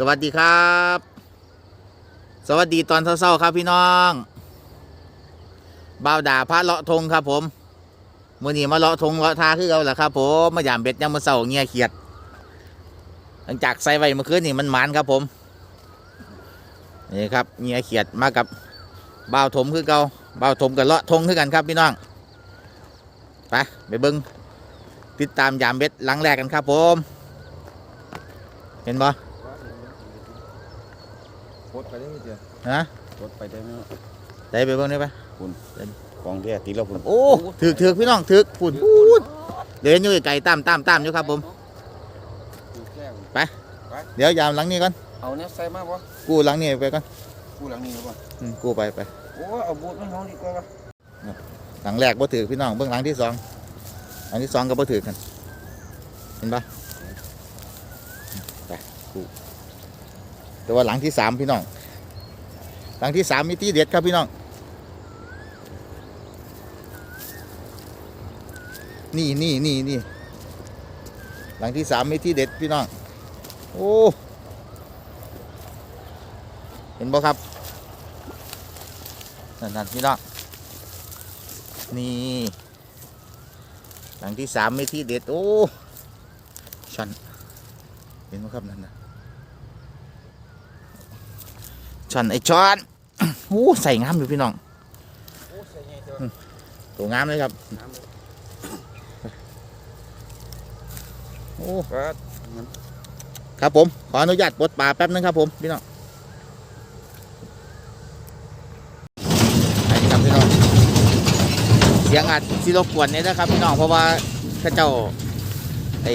สวัสดีครับ สวัสดีตอนเช้าๆครับพี่น้องบ่าวด่าพระเลาะทงครับ ผมมื่อนี้มาเลาะทงเลาะทาคือเราแหละครับ ผมมายามเบ็ดยามมาเช้าเงียเขียด หลังจากใส่ไว้เมื่อคืนนี่มันหมานครับ ผมนี่ครับเงียเขียดมากับบ่าวถมคือเก่าบ่าวถมกับเลาะทงคือกันครับพี่น้องไปไปเบิ้งติดตามยามเบ็ดหลังแรกกันครับ ผม เห็นบ่โคตร ไปได้ไม่เจอฮะโคตรไปได้ไหมได้ไปเบิ่งได้ปะกองแท้ตีแล้วผมโอ้ถือกถือกพี่น้องถือกพูดพูดเดี๋ยวเห็นอยู่ไก่ตามตามตามอยู่ครับผมเดี๋ยวยามหลังนี้ก่อนเอาเนี่ยใส่มาบ่กู้หลังนี้ไปก่อนกูหลังนี้แล้วบ่อืมกู้ไปไปโอ้เอาบูทมันห้องดีกว่าวะหลังแรกบ่ถือกพี่น้องเบื้องหลังที่สองหลังที่สองก็บ่ถือกกันเห็นปะไปกู้ แต่ว่าหลังที่สามพี่น้อง หลังที่สามมีที่เด็ดครับพี่น้อง นี่นี่นี่นี่หลังที่สามมีที่เด็ดพี่น้อง โอ้ เห็นบ่ครับ นั่นนั่นพี่น้อง นี่ หลังที่สามมีที่เด็ด โอ้ชันเห็นไหมครับนั่นนะ ชันไอช้อนโอ้ใส่งามอยู่พี่น้องส่ไงเจอตัวงามเลยครับโอ้ครับผม ขออนุญาตปลดปลาแป๊บนึงครับผมพี่น้องไปครับพี่น้องเสียงอาจสิรบกวนเนี่ยนะครับพี่น้องเพราะว่าข้าเจ้าไอ้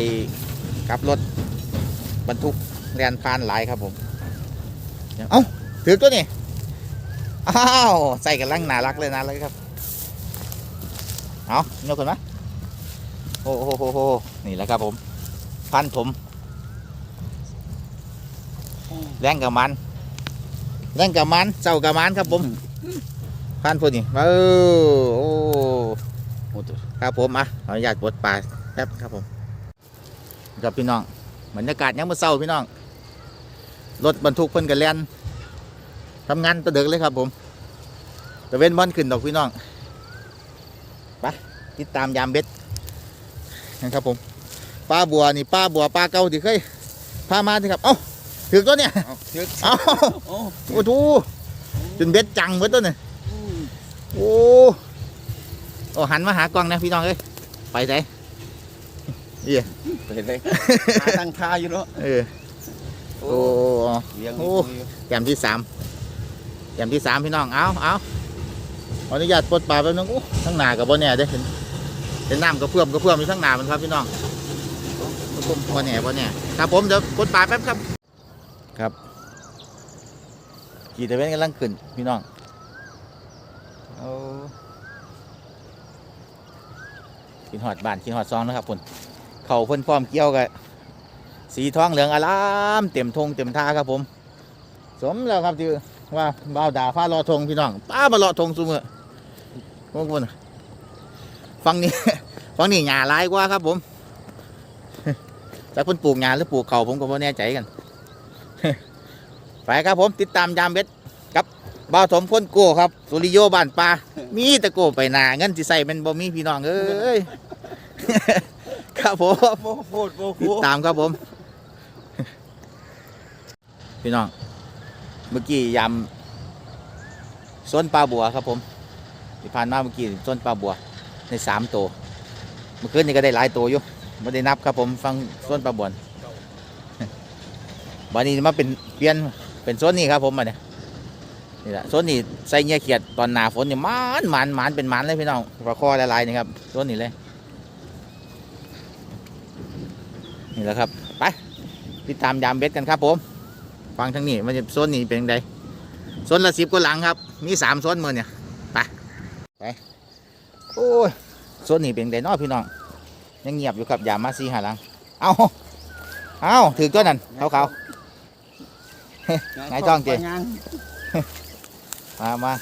ขับรถบรรทุกแลนพานหลายครับผม เอ้า ถือตัวนี่อ้าวใส่กันลังน่ารักเลยนะเลยครับเอาโยกขึ้นมโอ้โหโหโหนี่แหละครับผม พันผมแรงกับมันแรงกับมันเจ้ากับมันครับผมพันพวกนี้เออโอ้โอ้ตัวครับผมอะขออนุญาตปลดปลาแป๊บครับผมครับพี่น้องบรรยากาศยังมื่อเช้าพี่น้องรถบรรทุกเพิ่นกันแล่น ทำงานตะเดึกเลยครับผมตะเว้นบอนขึ้นดอกพี่น้องไปติดตามยามเบ็ดนะครับผมป้าบัวนี่ป้าบัวป้าเก่าที่เคยพามาสิครับเอ้าถือตัวเนี่ยเอาเชือกเอ้าโอ้โอ้โหจนเบ็ดจังเหมือนตัวเนี่ยโอ้โอ้หันมาหากล้องนะพี่น้องเอ้ยไปไหนไปเลยหาทางทาอยู่เนาะเออโอ้เลี้ยงโอ้อยู่แกมที่สาม แกมที่สามพี่น้อง เอาเอาขออนุญาตปลดปลาแป๊บนึงโอ้ทั้งหนากับบ่แน่เด้เห็นเห็นน้ำกระเพื่อมกระเพื่อมอยู่ทั้งหนามันครับพี่น้องบ่แน่บ่แน่ครับผมเดี๋ยวปลดปลาแป๊บครับ ครับขี่ตะเวนกำลังขึ้นพี่น้องเอากินหอดบานกินหอดซองนะครับพุ่นเขาเพิ่นพร้อมเกี่ยวกับสีทองเหลืองอารามเต็มทงเต็มท่าครับผม สมแล้วครับที่ ว่าบ่าวด่าฟ้ารอทงพี่น้องป้าบารอทงซุมือพวกคนฟังนี่ฟังนี่หญ้าหลายกว่าครับ ผมจากเพิ่นปลูกหญ้าหรือปลูกเขาวผมก็บ่แน่ใจกันไปครับผมติดตามยามเบ็ดกับบ่าวถมคนโก้ครับ สุริโยบ้านปลามีแตะโก้ไปหนาเงินสิใส่เป็นบ่มีพี่น้องเอ้ยครับผมโอ้โหโอ้โหติดตามครับผม พี่น้อง เมื่อกี้ยำส้นปลาบัวครับผมที่ผ่านมาเมื่อกี้ส้นปลาบัวในสามตัวเมื่อคืนนี้ก็ได้หลายตัวอยู่ไม่ได้นับครับผมฟังส้นปลาบัววันนี้มาเป็นเปลี่ยนเป็นโซนนี้ครับผมมาเนี่ยนี่แหละโซนนี้ใส่เงี้ยเขียดตอนหนาฝนเนี่ยมันมันมันเป็นมันเลยพี่น้องปลาคอละลายนี่ครับโซนนี้เลยนี่แหละครับ ไปติดตามยามเบ็ดกันครับผม ฟังทางนี้มันจะโซนนี้เป็นยังไงโซนละสิบกว่าหลังครับ มีสามโซนมือเนี่ยไปไปโอ้ยโซนนี้เป็นยังไงเนาะพี่น้องยังเงียบอยู่ครับอย่ามาซีหาหลัง เอาเอาถือตัวนั้นเขาเขานายจ้องเจไปงานมามา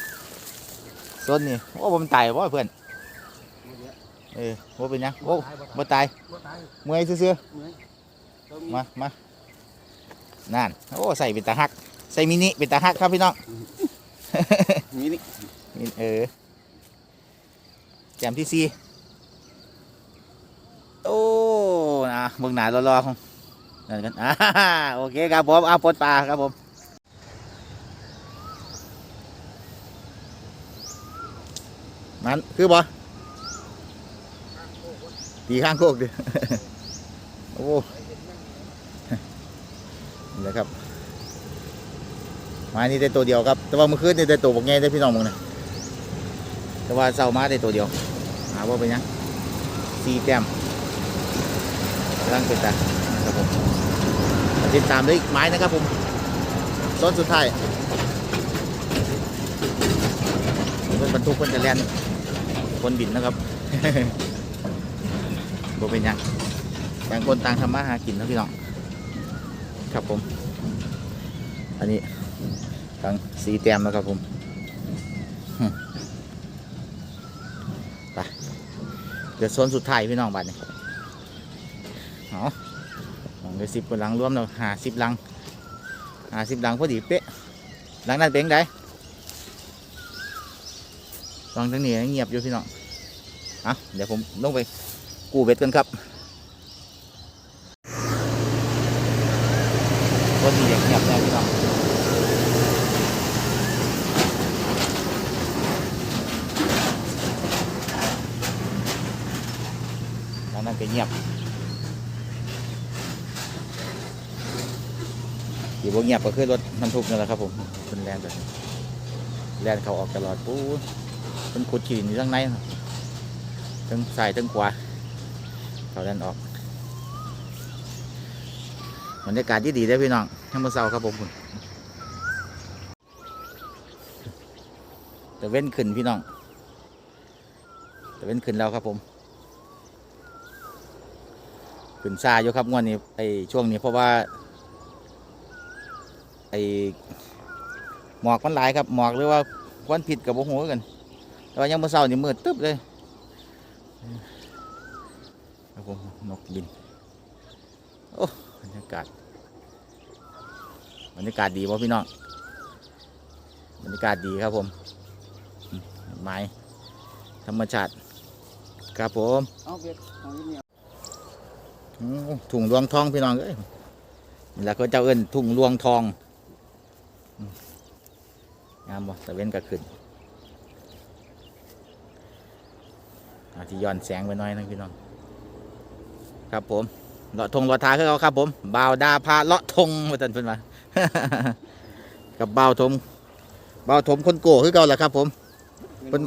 โซนนี้โอ้ผมตายว่าเพื่อนเออว่าเป็นหยังโอ้บ่ตายบ่ตายเมื่อยซื่อเมื่อยๆมามา นั่นโอ้ใส่เป็นตาฮัก ใส่มินิเป็นตาฮักครับพี่น้องนี่นี่มินเออแจมที่สี่โอ้นะเบื้องหน้ารอๆของนั่นกันอ่าโอเคครับผมเอาปลดปลาครับผมมันคือบ่ตีข้างโคกดิโอ้ นี่แหละครับไม้นี่ได้ตัวเดียวครับ แต่ว่าเมื่อคืนนี่ได้ตัวบกใหญ่ได้พี่น้องมึงนะแต่ว่าเช้ามาได้ตัวเดียวหาว่าเป็นหยังสี่แต้มกำลังเป็นตาครับผมติดตามด้วยอีกไม้นะครับผมต้นสุดท้ายเพื่อนบรรทุกเพื่อนจะแล่นคนบินนะครับบ่เป็นยังต่างคนต่างทำมาหากินนะพี่น้อง ครับผม อันนี้ทางสีแต้มนะครับผมไปเดี๋ยวโซนสุดท้ายพี่น้องบัดนี้เอาลองไปสิบกว่าหลังรวมแล้วหาสิบหลังหาสิบหลังพอดีเป๊ะหลังนั้นเป็นไงฟังทั้งนี้เงียบอยู่พี่น้องอะเดี๋ยวผมลงไปกู้เบ็ดกันครับ ก็มีเด็กเงียบแน่พี่น้องหลังนั้นก็เงียบอยู่บ่เงียบก็คือรถบรรทุกนั่แหละครับผมเป็นแลนแบบแลนเขาออกตลอดปู๊เป็นขุดขีดอยู่ข้างในทั้งซ้ายทั้งขวาเขาแลนออก บรรยากาศที่ดีได้พี่น้องทั้งเมื่อเช้าครับผมคุณแต่เว้นขึ้นพี่น้องแต่เว้นขึ้นแล้วครับผม ขึ้นซาอยู่ครับงวดนี้ไอช่วงนี้เพราะว่าไอหมอกมันหลายครับหมอกหรือว่าควันผิดกับโมโหกันแต่ว่ายังเมื่อเช้านี่มืดตึ๊บเลยครับผมนกบินโอ้ รรยากาศบรรยากาศดีป่ะพี่น้องบรรยากาศดีครับผมไม้ธรรมชาติครับผมถุงรวงทองพี่น้องเอ้ยนี่แหล้วก็เจ้าเอิ้นถุงรวงทองงามบ่ตะเว้นก็ขึ้นที่ย้อนแสงไปหน่อยนึงพี่น้อง ครับผม เลาะทงเลาะทาคือเขาครับ ผมบ่าวดาพาเลาะทงมาตันเพิ่นมากับบ่าวทมบ่าวทมคนโก้คือเก่าแหละครับ ผมเพิ่น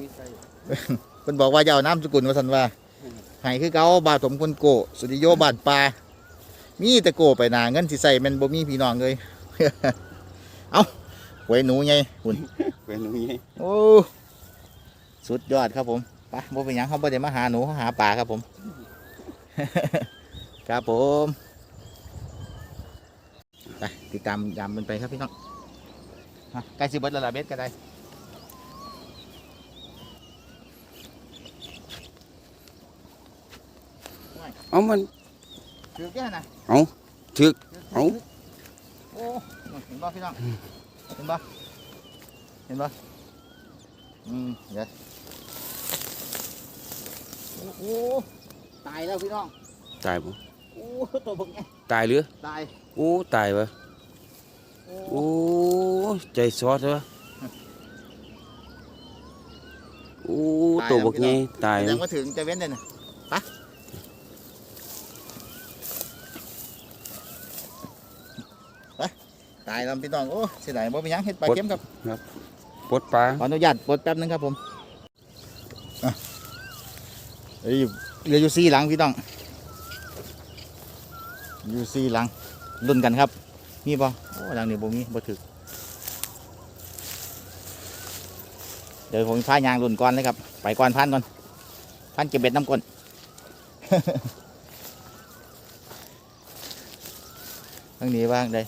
เพิ่นบอกว่าจะเอาน้ำสกุลมาสันว่าให้คือเก่าบาทผมคนโกสุริโยบานปลามีแต่โกไปหนาเงินสิใส่แมันบ่มีพี่น้องเลยเอาหวยหนูไงหุ่นเป็นหนูนี่โอ้สุดยอดครับผมไปบ่เป็นหยังเขาบ่ได้มาหาหนูเขาหาปลาครับผม ครับผมไปติดตามยามมันไปครับพี่น้องฮะใกล้สิเบิดแล้วล่ะเบสก็ได้เอามันถือแค่นะเอาถือเอาโอ้เห็นบ่พี่น้องเห็นบ่เห็นบ่อืมเดี๋ยวโอ้โหตายแล้วพี่น้องตายบ่ โอ้ตัวบักไงตายหรือ ตายโอ้ตายวะโอ้โอ้ใจซอดวะโอ้ตัวบกไงตายแสดงว่าถึงจะเว้นเลยนะไปไปตายแล้วพี่น้องโอ้เสียดายบ่เป็นหยังเฮ็ดปลาเค็มครับปลดปลาขออนุญาตปลดแป๊บนึงครับผมอะเอ้ยเหลืออยู่สี่หลังพี่น้อง อยู่สี่หลังรุ่นกันครับ มีบ่โอ้หลังนี้บ่มีบ่ถึกเดี๋ยวผมพายางรุ่นก่อนเลยครับ ไปก่อนพันก่อน พันเก็บเบ็ดน้ำก้นทั้งนี้บ้างได้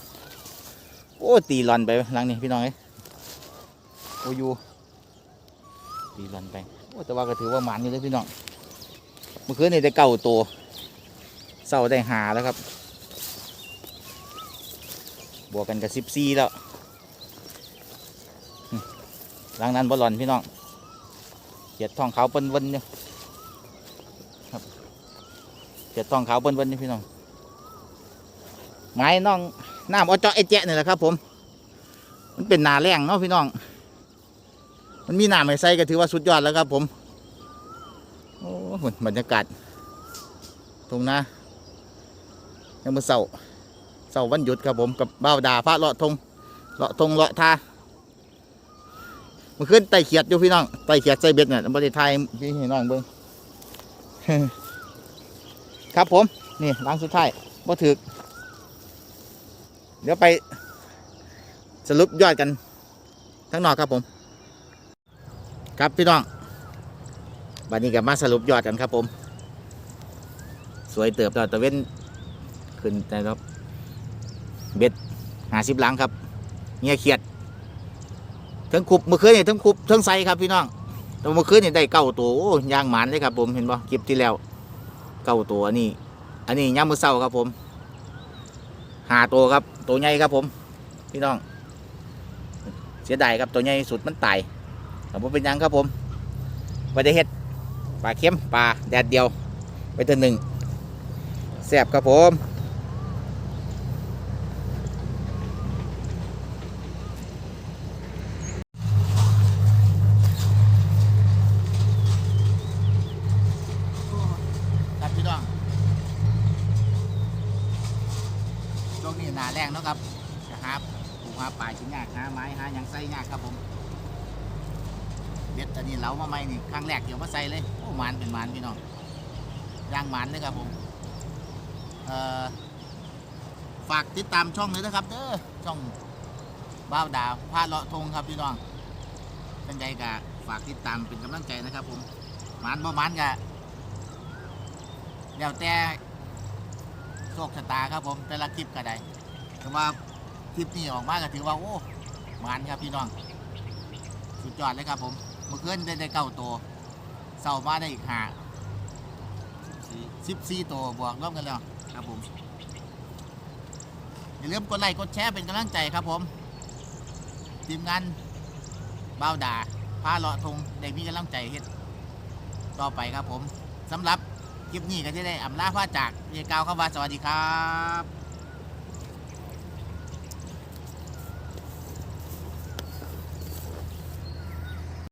โอ้ตีหลอนไปหลังนี้พี่น้องเอ้โอยูดีรันไปโอ้แต่ว่าก็ถือว่าหมันอยู่เลยพี่น้องเมื่อคืนนี่ได้เก่าตัวเศร้าได้หาแล้วครับ บวกกันกับสิบสี่แล้วหลังนั้นบอลลอนพี่น้องเขียดทองขาวเปิ้นเวนอยู่ครับเขียดทองขาวเปิ้นเวนอยู่พี่น้องไม้น้องน้ำอเจาะไอแจ๊ะนี่แหละครับ ผม มันเป็นนาแรงเนาะพี่น้อง มันมีน้ำให้ใส่ก็ถือว่าสุดยอดแล้วครับ ผมโอ้โหบรรยากาศตรงนะยังมือเสา เสาร์วันหยุดครับผมกับบ้าวดาพระเลาะทงเลาะทงเลาะทาเมื่อคืนไต่เขียดอยู่พี่น้องไต่เขียดใส่เบ็ดเนี่ยบริไทยพี่ให้น้องเบิ้งครับผม นี่หลังสุดท้ายบ่ถึก เดี๋ยวไปสรุปยอดกัน ทั้งนอกครับผม ครับพี่น้องบัดนี้กับมาสรุปยอดกันครับผม สวยเติบแล้วตะเว้นขึ้นแต่ครับ เบ็ดหาสิบหลังครับเงี้ยเขียดทั้งคุบเมื่อคืนนี่ทั้งคุบทั้งไซครับพี่น้องแต่เมื่อคืนนี่ได้เก้าตัวโอ้ยางหมันเลยครับ ผมเห็นบ่คลิปที่แล้วเก้าตัวนนี้อันนี้ย่ามมือเศร้าครับผมหาตัวครับ ตัวใหญ่ครับผม พี่น้อง เสียดายครับตัวใหญ่สุดมันตายแต่ผมเป็นยังครับผมไปได้เฮ็ดปลาเค็มปลาแดดเดียวไปตัวหนึ่งแซ่บครับผมครับพี่น้องช่วงนี้ หนาแรงเนาะครับจะหาปูหาปลาชิ้นยากหาไม้หายังใส่ยากครับผมเบ็ดอันนี้เหลามาใหม่นี่ครั้งแรกเดี๋ยวมาใส่เลยโอ้หมันเป็นหมันพี่น้องย่างหมันเลยครับผมเอ่อฝากติดตามช่องเลยนะครับเด้อช่องบ้าวดาวพาเลาะทงครับพี่น้องเป็นใจกะฝากติดตามเป็นกำลังใจนะครับผมหมันบ่หมันกะเดี๋ยวแต่โชคชะตาครับผมแต่ละคลิปก็ได้ แต่ว่าคลิปนี้ออกมาก็ถือว่าโอ้หมันครับพี่น้อง สุดยอดเลยครับผมเมื่อคืนได้ได้เก้าตัวเสาร์มาได้อีกห้าสิบสี่ตัวบวกรวมกันแล้วครับผมอย่าลืมกดไลค์กดแชร์เป็นกำลังใจครับผมทีมงานบ้าวด่าพาเลาะทงได้มีกำลังใจเฮ็ดต่อไปครับผมสำหรับคลิปนี้ก็จะได้อำลาพาจากเยกาวคำว่าสวัสดีครับ